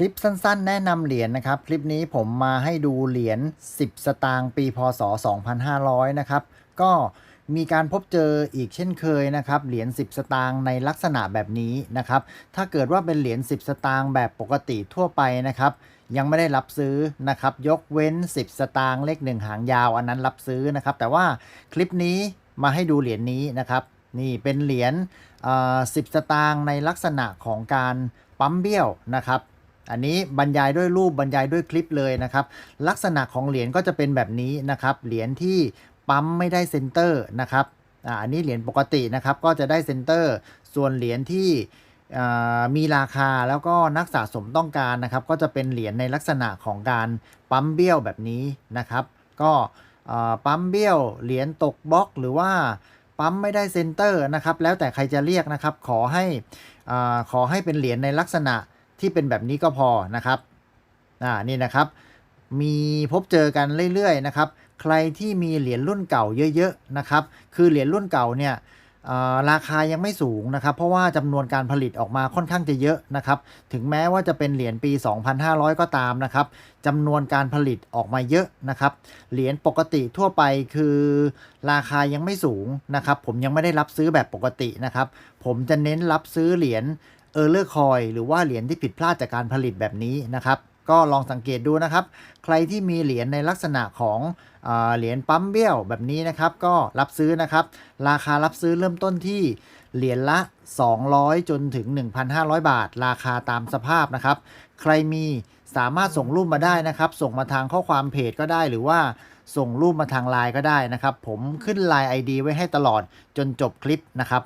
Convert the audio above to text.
คลิปสั้นๆ แนะนำเหรียญนะครับ คลิปนี้ผมมาให้ดูเหรียญ 10 สตางค์ปีพศ 2500 นะครับ ก็มีการพบเจออีกเช่นเคยนะครับ เหรียญ 10 สตางค์ในลักษณะแบบนี้นะครับ ถ้าเกิดว่าเป็นเหรียญ 10 สตางค์แบบปกติทั่วไปนะครับ ยังไม่ได้รับซื้อนะครับ ยกเว้น 10 สตางค์เลขหนึ่งหางยาวอันนั้นรับซื้อนะครับ แต่ว่าคลิปนี้มาให้ดูเหรียญนี้นะครับ นี่เป็นเหรียญ 10 สตางค์ในลักษณะของการปั๊มเบี้ยวนะครับ อันนี้บรรยายด้วยรูปบรรยายด้วยคลิปเลยนะครับ ลักษณะของเหรียญก็จะเป็นแบบนี้นะครับ เหรียญที่ปั๊มไม่ได้เซนเตอร์นะครับอันนี้เหรียญปกตินะครับก็จะได้เซนเตอร์ ส่วนเหรียญที่มีราคาแล้วก็นักสะสมต้องการนะครับ ก็จะเป็นเหรียญในลักษณะของการปั๊มเบี้ยวแบบนี้นะครับ ก็ปั๊มเบี้ยวเหรียญตกบล็อก หรือว่าปั๊มไม่ได้เซนเตอร์นะครับ แล้วแต่ใครจะเรียกนะครับ ขอให้อขอให้เป็นเหรียญในลักษณะ ที่เป็นแบบนี้ก็พอนะครับอ่านี่นะครับ มีพบเจอกันเรื่อยๆนะครับ ใครที่มีเหรียญรุ่นเก่าเยอะๆนะครับ คือเหรียญรุ่นเก่าเนี่ยอ่อราคายังไม่สูงนะครับ เพราะว่าจำนวนการผลิตออกมาค่อนข้างจะเยอะนะครับ ถึงแม้ว่าจะเป็นเหรียญปี 2,500 ก็ตามนะครับจำนวนการผลิตออกมาเยอะนะครับ เหรียญปกติทั่วไปคือราคายังไม่สูงนะครับ ผมยังไม่ได้รับซื้อแบบปกตินะครับ ผมจะเน้นรับซื้อเหรียญ ออร์เลอร์คอยหรือว่าเหรียญที่ผิดพลาดจากการผลิตแบบนี้นะครับ ก็ลองสังเกตดูนะครับ ใครที่มีเหรียญในลักษณะของเออเหรียญปั๊มเบี้ยวแบบนี้นะครับ ก็รับซื้อนะครับ ราคารับซื้อเริ่มต้นที่เหรียญละ 200 จนถึง 1,500 บาท ราคาตามสภาพนะครับ ใครมีสามารถส่งรูปมาได้นะครับ ส่งมาทางข้อความเพจก็ได้หรือว่าส่งรูปมาทางไลน์ก็ได้นะครับ ผมขึ้นไลน์ ID ไว้ให้ตลอดจนจบคลิปนะครับ